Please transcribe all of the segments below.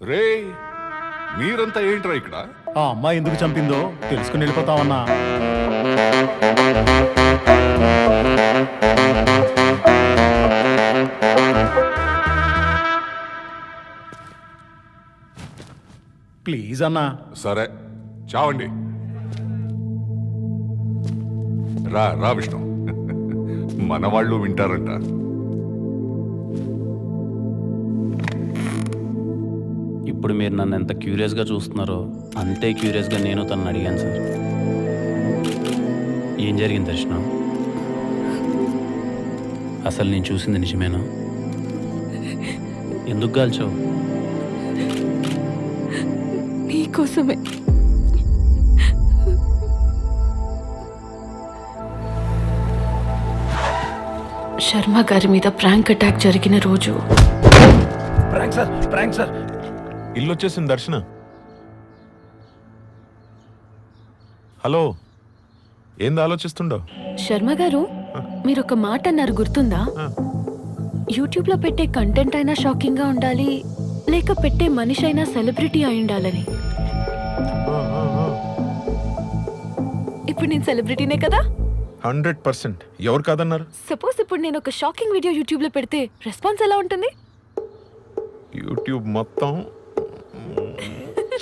రే మీరంతా ఏంట్రా ఇక్కడ? ఆ అమ్మాయి ఎందుకు చంపిందో తెలుసుకుని వెళ్ళిపోతామన్నా ప్లీజ్ అన్నా. సరే చావండి. రా రా విష్ణు. మన వాళ్ళు వింటారంట. ఇప్పుడు మీరు నన్ను ఎంత క్యూరియస్గా చూస్తున్నారో అంతే క్యూరియస్గా నేను తనని అడిగాను సార్. ఏం జరిగింది దర్శనం? అసలు నేను చూసింది నిజమేనా? ఎందుకు కాల్చావు నీకోసమే శర్మ గారి మీద ప్రాంక్ అటాక్ జరిగిన రోజు. Prank sir prank sir. ఇల్లు వచ్చేసింది దర్శన. హలో ఏంది ఆలోచిస్తుండో? శర్మ గారు మీరు ఒక మాట అన్నారు గుర్తుందా. యూట్యూబ్లో పెట్టే కంటెంట్ అయినా షాకింగ్గా ఉండాలి లేక పెట్టే మనిషి అయినా సెలబ్రిటీ అయి ఉండాలని. ఇప్పుడు నేను సెలబ్రిటీనే కదా? Hundred percent. ఎవరు కాదన్నారు? సపోజ్ ఇప్పుడు నేను ఒక షాకింగ్ వీడియో యూట్యూబ్లో పెడితే రెస్పాన్స్ ఎలా ఉంటుంది? యూట్యూబ్ మొత్తం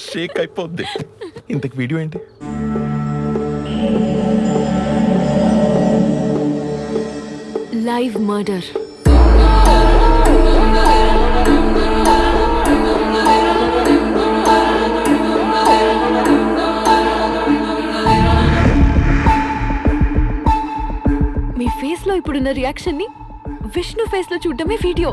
షేక్ అయిపోద్ది. ఇంతకు వీడియో ఏంటి? లైవ్ మర్డర్ మీ ఫేస్లో ఇప్పుడున్న రియాక్షన్ని విష్ణు ఫేస్లో చూడడమే వీడియో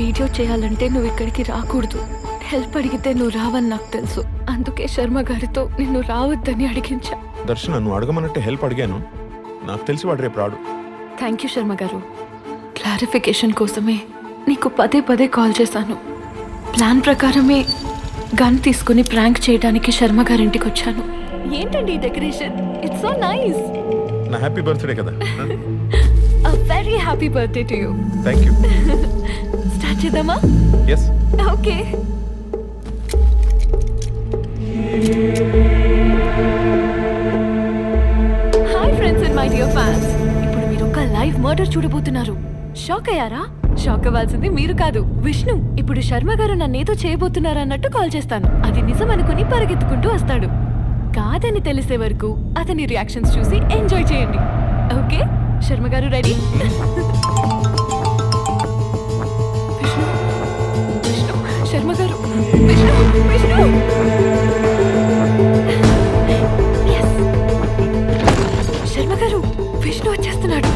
వీడియో చేయాలంటే నువ్వు ఇక్కడికి రాకూడదు. హెల్ప్ అడిగితే నువ్వు రావని నాకు తెలుసు. అందుకే శర్మ గారితో నిన్ను రావద్దని అడిగించా. దర్శన నువ్వు అడగమన్నట్టు హెల్ప్ అడిగాను. నాకు తెలిసి వాడు రేపు రాడు. థ్యాంక్ యూ శర్మ గారు. క్లారిఫికేషన్ కోసమే నీకు పదే పదే కాల్ చేశాను. ప్లాన్ ప్రకారమే గన్ తీసుకుని ప్రాంక్ చేయడానికి శర్మ గారింటికి వచ్చాను. ఏంటండి ఈ డెకరేషన్? ఇట్స్ సో నైస్ నా హ్యాపీ బర్త్డే కదా. Very happy birthday to you thank you start చేద్దామా yes okay hi friends and my dear fans ఇప్పుడు మీరు ఒక లైవ్ మర్డర్ చూడబోతున్నారు. షాక్ అయ్యారా? షాక్ అవ్వాల్సింది మీరు కాదు విష్ణు. ఇప్పుడు శర్మ గారు నన్నేదో చేయబోతున్నారు అన్నట్టు కాల్ చేస్తాను. అది నిజం అనుకుని పరిగెత్తుకుంటూ వస్తాడు. కాదని తెలిసే వరకు అతని రియాక్షన్స్ చూసి ఎంజాయ్ చేయండి. ఓకే శర్మ గారు రెడీ? విష్ణు విష్ణు శర్మ గారు విష్ణు విష్ణు! శర్మ గారు విష్ణు వచ్చేస్తున్నాడు.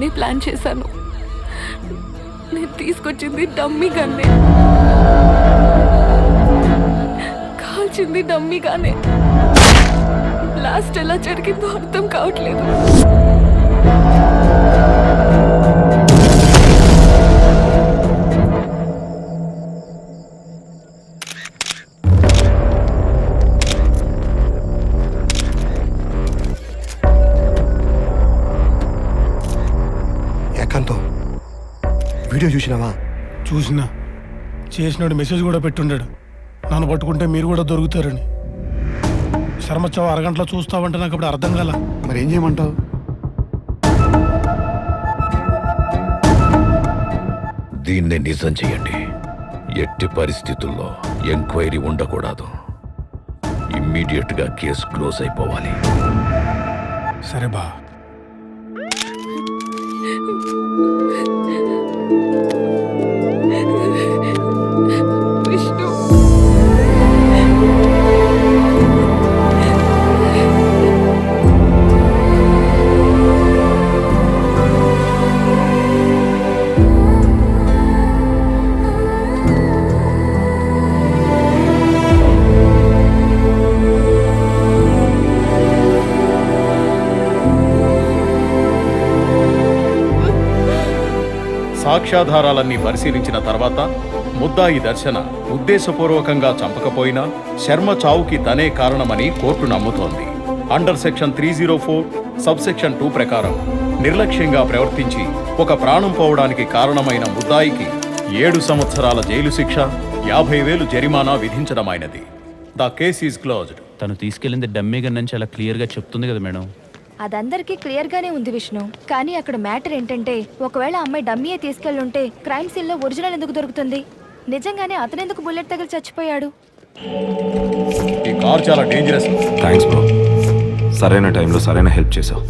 చేద్దామని ప్లాన్ చేశాను. నేను తీసుకొచ్చింది డమ్మీ గన్నే కాల్చింది డమ్మీగానే బ్లాస్ట్ ఎలా జరిగిందో అర్థం కావట్లేదు. ఏకాంతం వీడియో చూసినావా? చూసినా. చేసినాడు మెసేజ్ కూడా పెట్టుండాడు. నన్ను పట్టుకుంటే మీరు కూడా దొరుకుతారని. శర్మచ్చావు అరగంటలో చూస్తావంటే నాకు ఇప్పుడు అర్థం కాల. మరి ఏం చేయమంటావు? దీన్నే నిజం చేయండి ఎట్టి పరిస్థితుల్లో ఎంక్వైరీ ఉండకూడదు. ఇమ్మీడియట్గా కేసు క్లోజ్ అయిపోవాలి. సరే బా. సాక్ష్యాధారాలన్నీ పరిశీలించిన తర్వాత ముద్దాయి దర్శన ఉద్దేశపూర్వకంగా చంపకపోయినా శర్మ చావుకి తనే కారణమని court నమ్ముతోంది. Under section three zero four sub section two ప్రకారం నిర్లక్ష్యంగా ప్రవర్తించి ఒక ప్రాణం పోవడానికి కారణమైన ముద్దాయికి ఏడు సంవత్సరాల జైలు శిక్ష యాభై వేలు జరిమానా విధించడమైనది. The case is closed. తను తీసుకెళ్ళింది డమ్మీ గన్ నుంచి అలా క్లియర్గా చెప్తుంది కదా మేడం. అదందరికీ క్లియర్ గానే ఉంది విష్ణు. కానీ అక్కడ మ్యాటర్ ఏంటంటే ఒకవేళ అమ్మాయి డమ్మీయే తీసుకెళ్ళుంటే క్రైమ్ సీన్లో ఒరిజినల్ ఎందుకు దొరుకుతుంది? నిజంగానే అతనెందుకు బుల్లెట్ తగిలి చచ్చిపోయాడు? ఈ కార్ చాలా డేంజరస్ థ్యాంక్స్ బ్రో సరైన టైంలో సరైన హెల్ప్ చేసావు.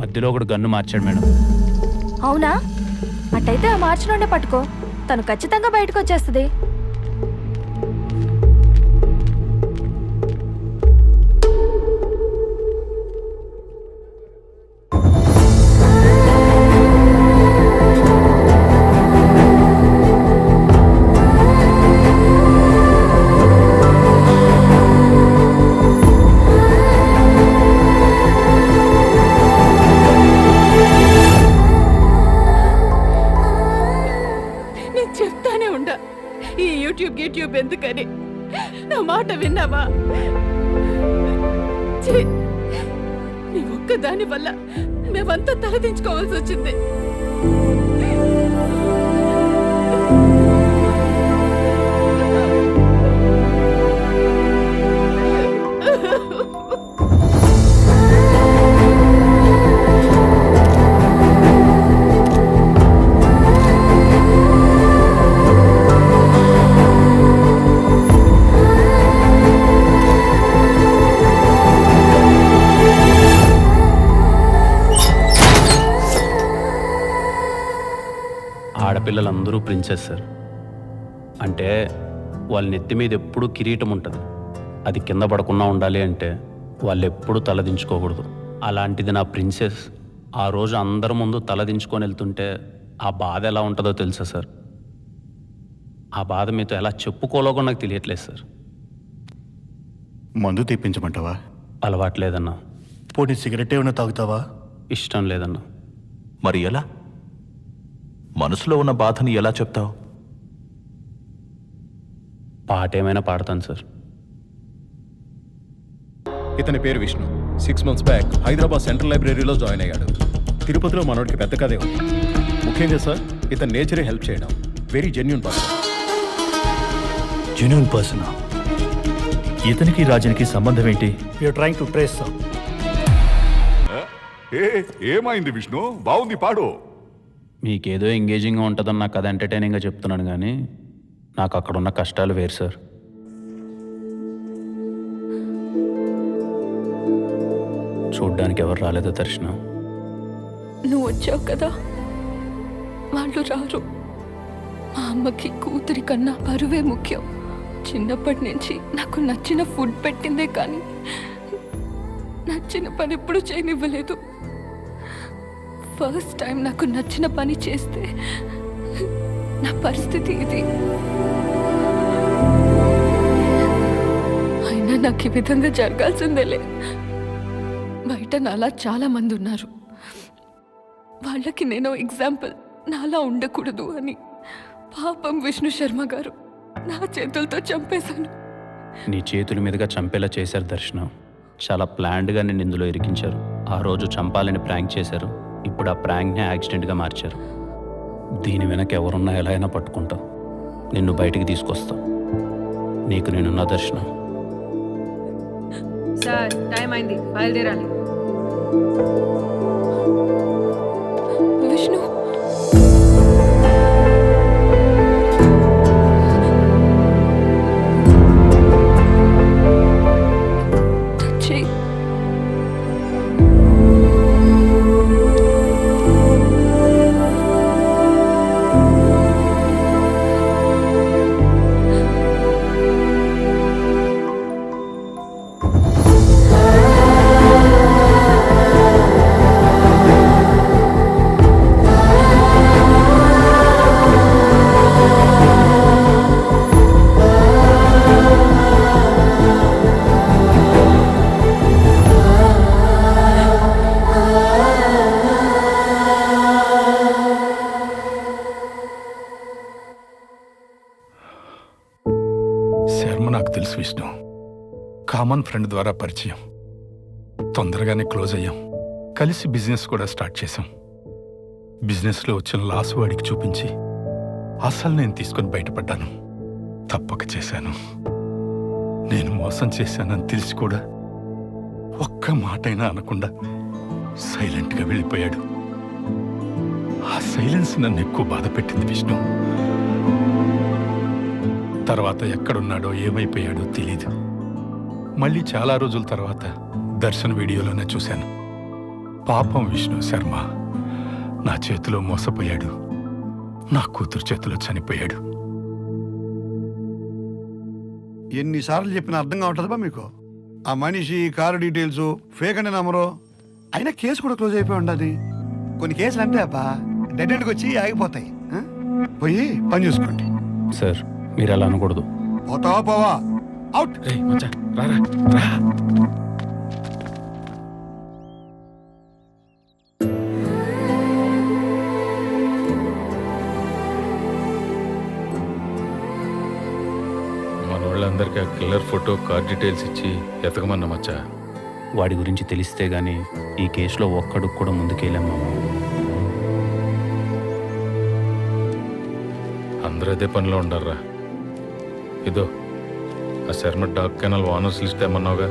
మధ్యలో ఒకడు గన్ను మార్చాడు మేడం. అవునా? అట్టయితే ఆ మార్చి నుండే పట్టుకో. తను ఖచ్చితంగా బయటకు వచ్చేస్తుంది. ఎందుకని నా మాట విన్నావా ఛీ! నీ ఒక్కదాని వల్ల మేమంతా తలదించుకోవాల్సి వచ్చింది ఆడపిల్లలందరూ ప్రిన్సెస్ సార్. అంటే వాళ్ళ నెత్తి మీద ఎప్పుడూ కిరీటం ఉంటుంది. అది కింద పడకుండా ఉండాలి అంటే వాళ్ళు ఎప్పుడూ తలదించుకోకూడదు అలాంటిది నా ప్రిన్సెస్ ఆ రోజు అందరి ముందు తలదించుకొని వెళ్తుంటే ఆ బాధ ఎలా ఉంటుందో తెలుసా సార్? ఆ బాధ మీతో ఎలా చెప్పుకోలేకో నాకు తెలియట్లేదు సార్. మందు తెప్పించమంటావా? అలవాట్లేదన్నా పోనీ సిగరెట్ ఏమైనా తాగుతావా? ఇష్టం లేదన్నా. మరి ఎలా? మనసులో ఉన్న బాధని ఎలా చెప్తావు? పాట ఏమైనా పాడతాను సార్. ఇతని పేరు Vishnu. Six months back Hyderabad central లైబ్రరీలో జాయిన్ అయ్యాడు. తిరుపతిలో మనోడికి పెద్ద కథే ఉంది. ముఖ్యంగా సార్ ఇతని నేచరే హెల్ప్ చేయడం. Very genuine person genuine person ఇతనికి రాజునికి సంబంధం ఏంటి? ట్రైంగ్ టు ట్రేస్ ఏ ఏమైంది విష్ణు? బాగుంది పాడు. మీకేదో ఎంగేజింగ్గా ఉంటుందని నాకు అది ఎంటర్టైనింగ్గా చెప్తున్నాను కానీ నాకు అక్కడున్న కష్టాలు వేరు సార్ చూడ్డానికి ఎవరు రాలేదు దర్శనం. నువ్వు వచ్చావు కదా? వాళ్ళు రారు. మా అమ్మకి కూతురి కన్నా పరువే ముఖ్యం. చిన్నప్పటి నుంచి నాకు నచ్చిన ఫుడ్ పెట్టిందే కానీ నచ్చిన పని ఎప్పుడు చేయనివ్వలేదు. ఫస్ట్ టైం నాకు నచ్చిన పని చేస్తే నా పరిస్థితి ఇది. అయినా నాకు ఈ విధంగా జరగాల్సిందేలే. బయట నాలా చాలా మంది ఉన్నారు. వాళ్ళకి నేను ఎగ్జాంపుల్ నాలా ఉండకూడదు అని. పాపం విష్ణు శర్మ గారు నా చేతులతో చంపేశాను నీ చేతుల మీదుగా చంపేలా చేశారు దర్శనం. చాలా ప్లాండ్గా నేను ఇందులో ఇరికించారు. ఆ రోజు చంపాలని ప్రాంక్ చేశారు. ఇప్పుడు ఆ ప్రాంక్ని యాక్సిడెంట్గా మార్చారు. దీని వెనక ఎవరున్నా ఎలా అయినా పట్టుకుంటా. నిన్ను బయటికి తీసుకొస్తా. నీకు నేనున్న దర్శనం. సార్ టైం అయింది. బయలుదేరాలి. కామన్ ఫ్రెండ్ ద్వారా పరిచయం. తొందరగానే క్లోజ్ అయ్యాం. కలిసి బిజినెస్ కూడా స్టార్ట్ చేశాం. బిజినెస్లో వచ్చిన లాస్ వాడికి చూపించి అసలు నేను తీసుకొని బయటపడ్డాను. తప్పక చేశాను. నేను మోసం చేశానని తెలిసి కూడా ఒక్క మాటైనా అనకుండా సైలెంట్గా వెళ్ళిపోయాడు. ఆ సైలెన్స్ నన్ను ఎక్కువ బాధ పెట్టింది విష్ణు. తర్వాత ఎక్కడున్నాడో ఏమైపోయాడో తెలీదు. మళ్ళీ చాలా రోజుల తర్వాత దర్శన్ వీడియోలోనే చూశాను. పాపం విష్ణు శర్మ నా చేతిలో మోసపోయాడు. నా కూతురు చేతిలో చనిపోయాడు. ఎన్నిసార్లు చెప్పినా అర్థం కావట్లేదా మీకు. ఆ మనిషి కారు డీటెయిల్స్ ఫేక్ అనే నంబరు అయినా కేసు కూడా క్లోజ్ అయిపోయి ఉండదు. కొన్ని కేసులు అంటే అబ్బా డెడ్ ఎండ్కి వచ్చి ఆగిపోతాయి. ఆ? పోయి పని చూసుకోండి. సార్ మీరు అలా అనకూడదు. పోతావా పోవా. అవుట్ మన వాళ్ళందరికీ ఆ కిల్లర్ ఫోటో కార్ డీటెయిల్స్ ఇచ్చి ఎతకమన్నా మచ్చా? వాడి గురించి తెలిస్తే గానీ ఈ కేసులో ఒక్కడుకు కూడా ముందుకెళ్ళాం మామ. అందరూ అదే పనిలో ఉండారా ఇదో. ఆ Sharma dog kennel owners list ఏమన్నావుగా?